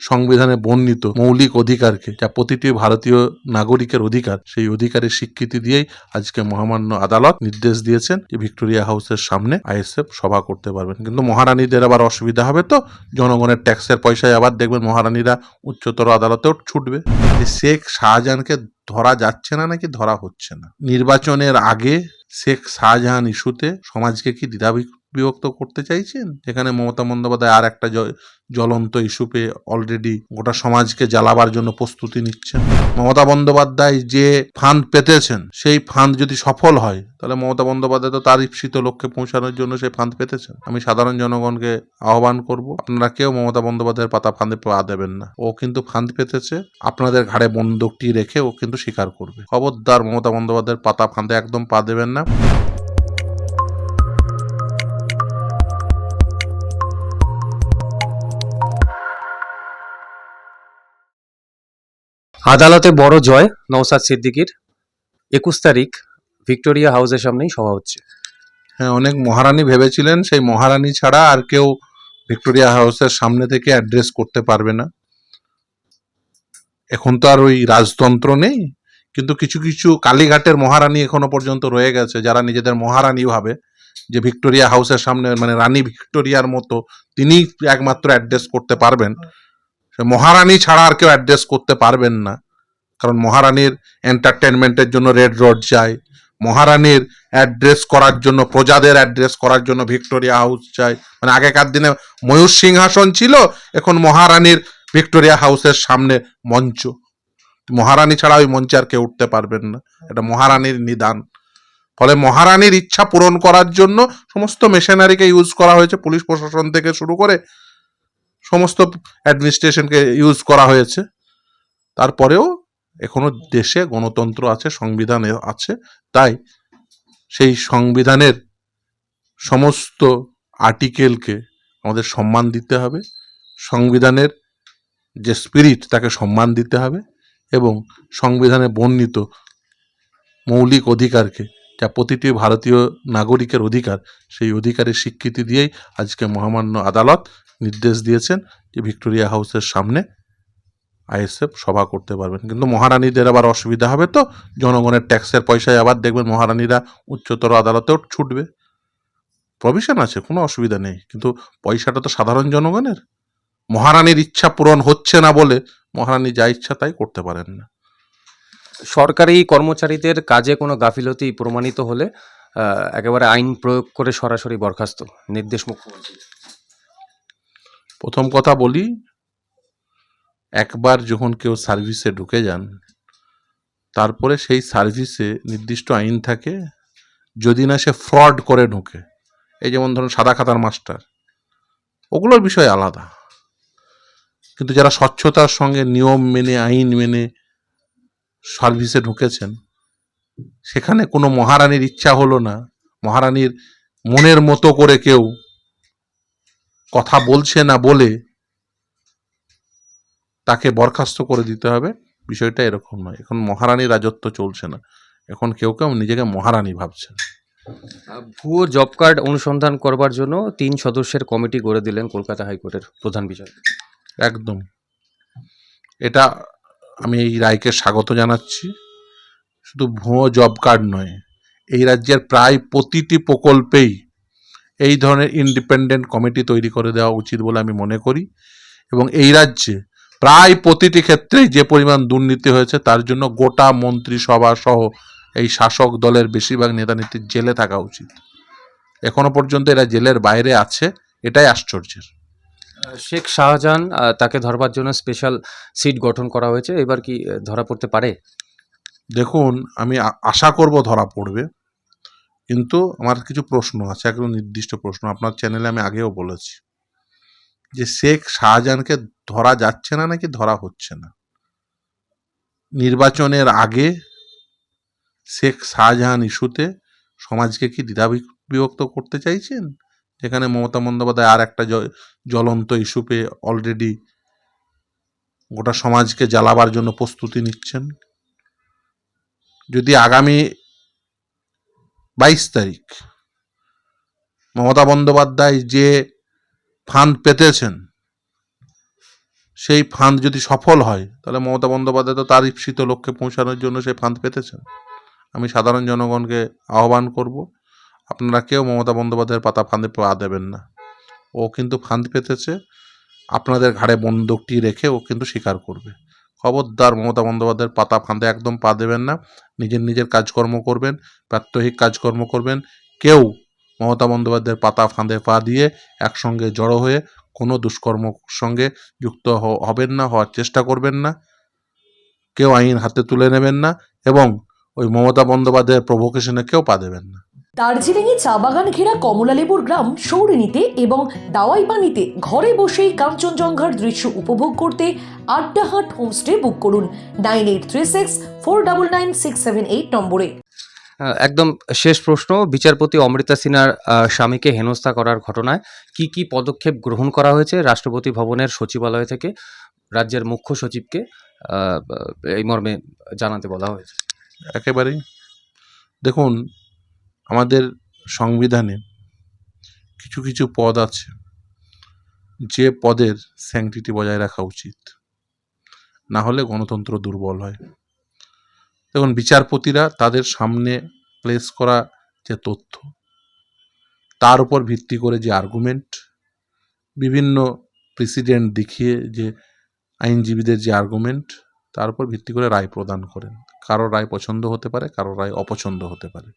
সংবিধানে বর্ণিত মৌলিক অধিকারকে, যা প্রতিটি ভারতীয় নাগরিকের অধিকার, সেই অধিকারের স্বীকৃতি দিয়েই আজকে মহামান্য আদালত নির্দেশ দিয়েছেন যে ভিক্টোরিয়া হাউসের সামনে আইএসএফ সভা করতে পারবেন। কিন্তু মহারানীদের আবার অসুবিধা হবে তো? জনগণের ট্যাক্সের পয়সায় আবার দেখবেন মহারানীরা উচ্চতর আদালতেও ছুটবে। শেখ শাহজাহানকে ধরা যাচ্ছে না নাকি ধরা হচ্ছে না? নির্বাচনের আগে শেখ শাহজাহান ইস্যুতে সমাজকে কি দ্বিধা বিভক্ত করতে চাইছেন? এখানে মমতা বন্দ্যোপাধ্যায় আর একটা জ্বলন্ত ইস্যু পেয়ে অলরেডি গোটা সমাজকে জ্বালাবার জন্য প্রস্তুতি নিচ্ছেন। মমতা বন্দ্যোপাধ্যায় যে ফান্ড পেতেছেন, সেই ফান্ড যদি সফল হয়, তাহলে মমতা বন্দ্যোপাধ্যায় তো তার ইপ্সিত লক্ষ্যে পৌঁছানোর জন্য সেই ফান্ড পেতেছেন। আমি সাধারণ জনগণকে আহ্বান করব, আপনারা কেউ মমতা বন্দ্যোপাধ্যায়ের পাতা ফাঁদে পা দেবেন না। ও কিন্তু ফান্ড পেতেছে, আপনাদের ঘাড়ে বন্দুকটি রেখে ও কিন্তু স্বীকার করবে। খবরদার মমতা বন্দ্যোপাধ্যায়ের পাতা ফাঁদে একদম পা দেবেন না। আদালতে বড় জয় নওসাদ সিদ্দিকির। একুশ তারিখ ভিক্টোরিয়া হাউসের সামনেই সভা হচ্ছে। হ্যাঁ অনেক মহারানী ভেবেছিলেন, সেই মহারানী ছাড়া আর কেউ ভিক্টোরিয়া হাউসের সামনে থেকে অ্যাড্রেস করতে পারবে না। এখন তো আর ওই রাজতন্ত্র নেই, কিন্তু কিছু কিছু কালীঘাটের মহারানী এখনও পর্যন্ত রয়ে গেছে, যারা নিজেদের মহারানী ভাবে যে ভিক্টোরিয়া হাউসের সামনে মানে রানী ভিক্টোরিয়ার মতো তিনি একমাত্র অ্যাড্রেস করতে পারবেন। মহারানী ছাড়া আর কেউ অ্যাড্রেস করতে পারবেন না। কারণ মহারানীর এন্টারটেনমেন্টের জন্য রেড রোড যায়, মহারানীর অ্যাড্রেস করার জন্য, প্রজাদের অ্যাড্রেস করার জন্য ভিক্টোরিয়া হাউস চাই মানে আগেকার দিনে ময়ূর সিংহাসন ছিল, এখন মহারানীর ভিক্টোরিয়া হাউসের সামনে মঞ্চ। মহারানী ছাড়া ওই মঞ্চে আর কেউ উঠতে পারবেন না। এটা মহারানীর নিদান। ফলে মহারানীর ইচ্ছা পূরণ করার জন্য সমস্ত মেশিনারিকে ইউজ করা হয়েছে। পুলিশ প্রশাসন থেকে শুরু করে সমস্ত অ্যাডমিনিস্ট্রেশনকে ইউজ করা হয়েছে। তারপরেও এখনও দেশে গণতন্ত্র আছে, সংবিধান আছে। তাই সেই সংবিধানের সমস্ত আর্টিকেলকে আমাদের সম্মান দিতে হবে। সংবিধানের যে স্পিরিট তাকে সম্মান দিতে হবে এবং সংবিধানে বর্ণিত মৌলিক অধিকারকে যা প্রতিটি ভারতীয় নাগরিকের অধিকার, সেই অধিকারের স্বীকৃতি দিয়েই আজকে মহামান্য আদালত নির্দেশ দিয়েছেন যে ভিক্টোরিয়া হাউসের সামনে আইএসএফ সভা করতে পারবেন। কিন্তু মহারানীদের আবার অসুবিধা হবে তো? জনগণের ট্যাক্সের পয়সায় আবার দেখবেন মহারানীরা উচ্চতর আদালতেও ছুটবে। প্রভিশন আছে, কোনো অসুবিধা নেই। কিন্তু পয়সাটা তো সাধারণ জনগণের। মহারানীর ইচ্ছা পূরণ হচ্ছে না বলে মহারানী যা ইচ্ছা তাই করতে পারেন না। সরকারি কর্মচারীদের কাজে কোনো গাফিলতি প্রমাণিত হলে একেবারে আইন প্রয়োগ করে সরাসরি বরখাস্ত। নির্দেশ মুখ্যমন্ত্রী। প্রথম কথা বলি, একবার যখন কেউ সার্ভিসে ঢুকে যান, তারপরে সেই সার্ভিসে নির্দিষ্ট আইন থাকে, যদি না সে ফ্রড করে ঢুকে। এই যেমন ধরুন সাদা খাতার মাস্টার, ওগুলোর বিষয় আলাদা। কিন্তু যারা স্বচ্ছতার সঙ্গে নিয়ম মেনে, আইন মেনে সার্ভিসে ঢুকেছেন সেখানে কোনো মহারানীর ইচ্ছা হলো না মহারানীর মনের মতো করে কেউ কথা বলছে না বলে তাকে বরখাস্ত করে দিতে হবে বিষয়টা এরকম নয়। এখন মহারানী রাজত্ব চলছে না এখন কেউ কেউ নিজেকে মহারানী ভাবছেন ভুয়ো জব কার্ড অনুসন্ধান করবার জন্য তিন সদস্যের কমিটি গড়ে দিলেন কলকাতা হাইকোর্টের প্রধান বিচারপতি একদম। এটা আমি এই রায়কে স্বাগত জানাচ্ছি। শুধু ভুয়ো জব কার্ড নয়, এই রাজ্যের প্রায় প্রতিটি প্রকল্পেই এই ধরনের ইন্ডিপেন্ডেন্ট কমিটি তৈরি করে দেওয়া উচিত বলে আমি মনে করি এবং এই রাজ্যে প্রায় প্রতিটি ক্ষেত্রেই যে পরিমাণ দুর্নীতি হয়েছে তার জন্য গোটা মন্ত্রিসভা সহ এই শাসক দলের বেশিরভাগ নেতা জেলে থাকা উচিত। এখনও পর্যন্ত এরা জেলের বাইরে আছে, এটাই আশ্চর্যের। শেখ শাহজাহান তাকে ধরবার জন্য স্পেশাল সিট গঠন করা হয়েছে। এবার কি ধরা পড়তে পারে? দেখুন, আমি আশা করব ধরা পড়বে। কিন্তু আমার কিছু প্রশ্ন আছে, একদম নির্দিষ্ট প্রশ্ন। আপনার চ্যানেলে আমি আগেও বলেছি যে শেখ শাহজাহানকে ধরা যাচ্ছে না নাকি ধরা হচ্ছে না? নির্বাচনের আগে শেখ শাহজাহান ইস্যুতে সমাজকে কি দ্বিধা বিভক্ত করতে চাইছেন? যেখানে মমতা বন্দ্যোপাধ্যায় আর একটা জ্বলন্ত ইস্যু পেয়ে অলরেডি গোটা সমাজকে জ্বালাবার জন্য প্রস্তুতি নিচ্ছেন। যদি আগামী বাইশ তারিখ মমতা বন্দ্যোপাধ্যায় যে ফান্ড পেতেছেন, সেই ফান্ড যদি সফল হয়, তাহলে মমতা বন্দ্যোপাধ্যায় তো তার ইপ্সিত লক্ষ্যে পৌঁছানোর জন্য সেই ফান্ড পেতেছেন। আমি সাধারণ জনগণকে আহ্বান করব আপনারা কেউ মমতা বন্দ্যোপাধ্যায়ের পাতা ফাঁদে পা দেবেন না। ও কিন্তু ফান্ড পেতেছে, আপনাদের ঘাড়ে বন্দুকটি রেখে ও কিন্তু স্বীকার করবে। খবরদার মমতা বন্দ্যোপাধ্যায়ের পাতা ফাঁদে একদম পা দেবেন না, নিজের নিজের কাজকর্ম করবেন, প্রাত্যহিক কাজকর্ম করবেন, কেউ মমতা বন্দ্যোপাধ্যায়ের পাতা ফাঁদে পা দিয়ে একসঙ্গে জড়ো হয়ে কোনো দুষ্কর্ম সঙ্গে যুক্ত হবেন না, হওয়ার চেষ্টা করবেন না, কেউ আইন হাতে তুলে নেবেন না এবং ওই মমতা বন্দ্যোপাধ্যায়ের প্রভোকেশনে কেউ পা দেবেন না। দার্জিলিংয়ে চা বাগান ঘেরা কমলালেবুর গ্রাম সৌরিনীতে এবং দাওয়াইবানিতে ঘরে বসেই কাঞ্চনজঙ্ঘার দৃশ্য উপভোগ করতে আড্ডাহাট হোমস্টে বুক করুন nine eight three six four double nine six seven eight নম্বরে। একদম শেষ প্রশ্ন বিচারপতি অমৃতা সিনহার স্বামীকে হেনস্থা করার ঘটনায় কি কি পদক্ষেপ গ্রহণ করা হয়েছে রাষ্ট্রপতি ভবনের সচিবালয় থেকে রাজ্যের মুখ্য সচিবকে এই মর্মে জানাতে বলা হয়েছে। একেবারেই। দেখুন আমাদের সংবিধানে কিছু কিছু পদ আছে। যে পদের স্যাংটিটি বজায় রাখা উচিত। না হলে গণতন্ত্র দুর্বল হয়। দেখুন, বিচারপতিরা তাদের সামনে প্লেস করা যে তথ্য, তার উপর ভিত্তি করে যে আর্গুমেন্ট বিভিন্ন প্রেসিডেন্ট দেখিয়ে যে আইনজীবীদের যে আর্গুমেন্ট তার উপর ভিত্তি করে রায় প্রদান করেন। কারও রায় পছন্দ হতে পারে কারও রায় অপছন্দ হতে পারে।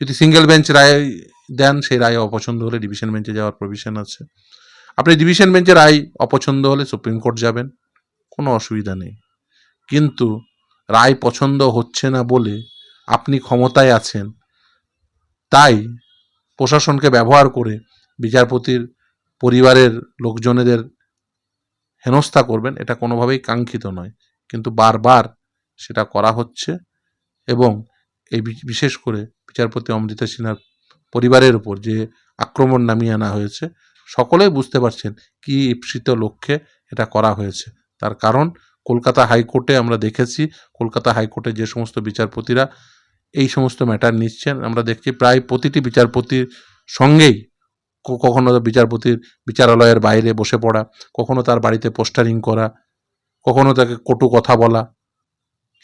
যদি সিঙ্গেল বেঞ্চ রায় দেন, সেই রায় অপছন্দ হলে ডিভিশন বেঞ্চে যাওয়ার প্রভিশন আছে। আপনি ডিভিশন বেঞ্চে রায় অপছন্দ হলে সুপ্রিম কোর্ট যাবেন, কোনো অসুবিধা নেই। কিন্তু রায় পছন্দ হচ্ছে না বলে আপনি ক্ষমতায় আছেন, তাই প্রশাসনকে ব্যবহার করে বিচারপতির পরিবারের লোকজনেদের হেনস্থা করবেন, এটা কোনোভাবেই কাঙ্ক্ষিত নয়। কিন্তু বারবার সেটা করা হচ্ছে এবং এই বিশেষ করে বিচারপতি অমৃতা সিনহার পরিবারের উপর যে আক্রমণ নামিয়ে আনা হয়েছে, সকলেই বুঝতে পারছেন কি ইপ্সিত লক্ষ্যে এটা করা হয়েছে। তার কারণ, কলকাতা হাইকোর্টে আমরা দেখেছি, কলকাতা হাইকোর্টে যে সমস্ত বিচারপতিরা এই সমস্ত ম্যাটার নিচ্ছেন, আমরা দেখছি প্রায় প্রতিটি বিচারপতির সঙ্গেই কখনো বিচারপতির বিচারালয়ের বাইরে বসে পড়া, কখনো তার বাড়িতে পোস্টারিং করা, কখনো তাকে কটু কথা বলা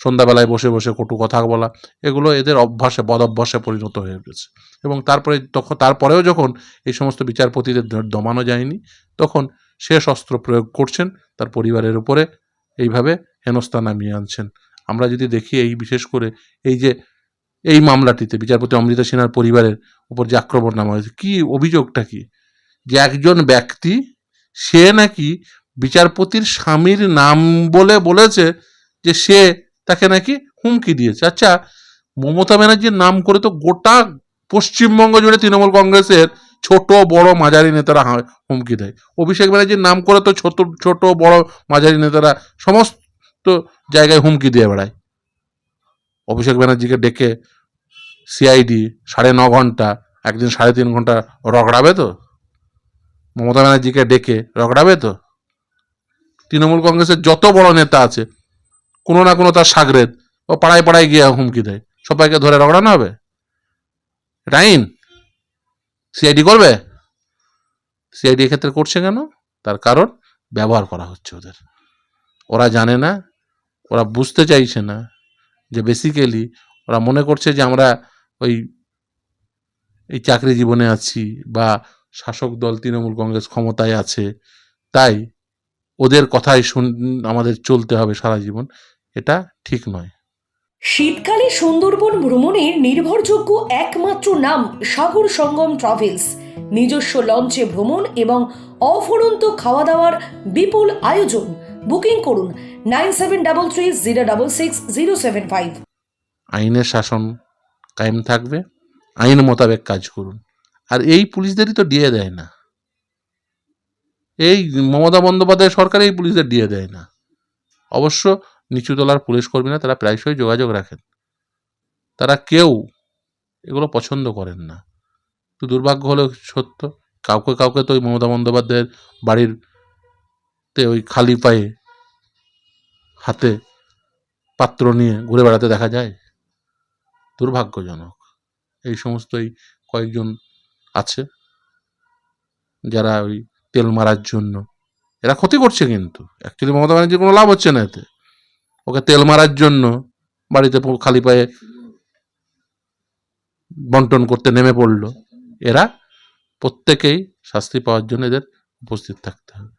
সন্ধ্যাবেলায় বসে বসে কটু কথা বলা, এগুলো এদের অভ্যাসে, বদ অভ্যাসে পরিণত হয়ে গেছে এবং তারপরে তখন তারপরেও যখন এই সমস্ত বিচারপতিদের দমানো যায়নি, তখন শেষ অস্ত্র প্রয়োগ করছেন, তার পরিবারের উপরে এইভাবে হেনস্থা নামিয়ে আনছেন। আমরা যদি দেখি এই, বিশেষ করে এই যে, এই মামলাটিতে বিচারপতি অমৃতা সিনহার পরিবারের উপর যে আক্রমণ নামা হয়েছে, কী অভিযোগটা কি? যে একজন ব্যক্তি, সে নাকি বিচারপতির স্বামীর নাম বলে বলেছে যে সে তাকে নাকি হুমকি দিয়েছে। আচ্ছা মমতা ব্যানার্জির নাম করে তো গোটা পশ্চিমবঙ্গ জুড়ে তৃণমূল কংগ্রেসের ছোট, বড়, মাঝারি নেতারা হুমকি দেয়। অভিষেক ব্যানার্জির নাম করে তো ছোট ছোট, বড়, মাঝারি নেতারা সমস্ত জায়গায় হুমকি দিয়ে বেড়ায়। অভিষেক ব্যানার্জিকে ডেকে সিআইডি সাড়ে ন ঘণ্টা, একদিন সাড়ে তিন ঘণ্টা রগড়াবে তো? মমতা ব্যানার্জিকে ডেকে রগড়াবে তো? তৃণমূল কংগ্রেসের যত বড় নেতা আছে কোনো না কোনো তার সাগরেদ ও পাড়ায় পাড়ায় গিয়ে হুমকি দেয়। সবাইকে ধরে রগড়ানো হবে? আইন সিআইডি করবে? সিআইডি ক্ষেত্রে করছে কেন? তার কারণ ব্যবহার করা হচ্ছে ওদের। ওরা জানে না, ওরা বুঝতে চাইছে না যে বেসিক্যালি ওরা মনে করছে যে আমরা ওই, এই চাকরি জীবনে আছি বা শাসক দল তৃণমূল কংগ্রেস ক্ষমতায় আছে। তাই ওদের কথাই শুন, আমাদের চলতে হবে সারা জীবন। এটা ঠিক নয়। শীতকালে সুন্দরবন ভ্রমণের নির্ভরযোগ্য একমাত্র নাম সাগর সঙ্গম ট্রাভেলস। নিজস্ব লঞ্চে ভ্রমণ এবং অফুরন্ত খাওয়া দাওয়ার বিপুল আয়োজন। বুকিং করুন nine seven double three zero double six zero seven five. আইনের শাসন কায়েম থাকবে। আইন মোতাবেক কাজ করুন। আর এই পুলিশদেরই তো দিয়ে দেয় না। এই মমতা বন্দ্যোপাধ্যায় সরকার এই পুলিশদের দিয়ে দেয় না। অবশ্য নিচুতলার পুলিশ কর্মীরা তারা প্রায়শই যোগাযোগ রাখেন। তারা কেউ এগুলো পছন্দ করেন না। তো দুর্ভাগ্য হলেও সত্য, কাউকে কাউকে তো ওই মমতা বন্দ্যোপাধ্যায়ের বাড়ির তে ওই খালি পায়ে হাতে পাত্র নিয়ে ঘুরে বেড়াতে দেখা যায়? দুর্ভাগ্যজনক। এই সমস্তই কয়েকজন আছে যারা ওই তেল মারার জন্য, এরা ক্ষতি করছে কিন্তু। অ্যাকচুয়ালি মমতা ব্যানার্জির কোনো লাভ হচ্ছে না এতে। ওকে তেল মারার জন্য বাড়িতে খালি পায়ে বন্টন করতে নেমে পড়ল। এরা প্রত্যেকেই শাস্তি পাওয়ার জন্য এদের উপস্থিত থাকতে হবে।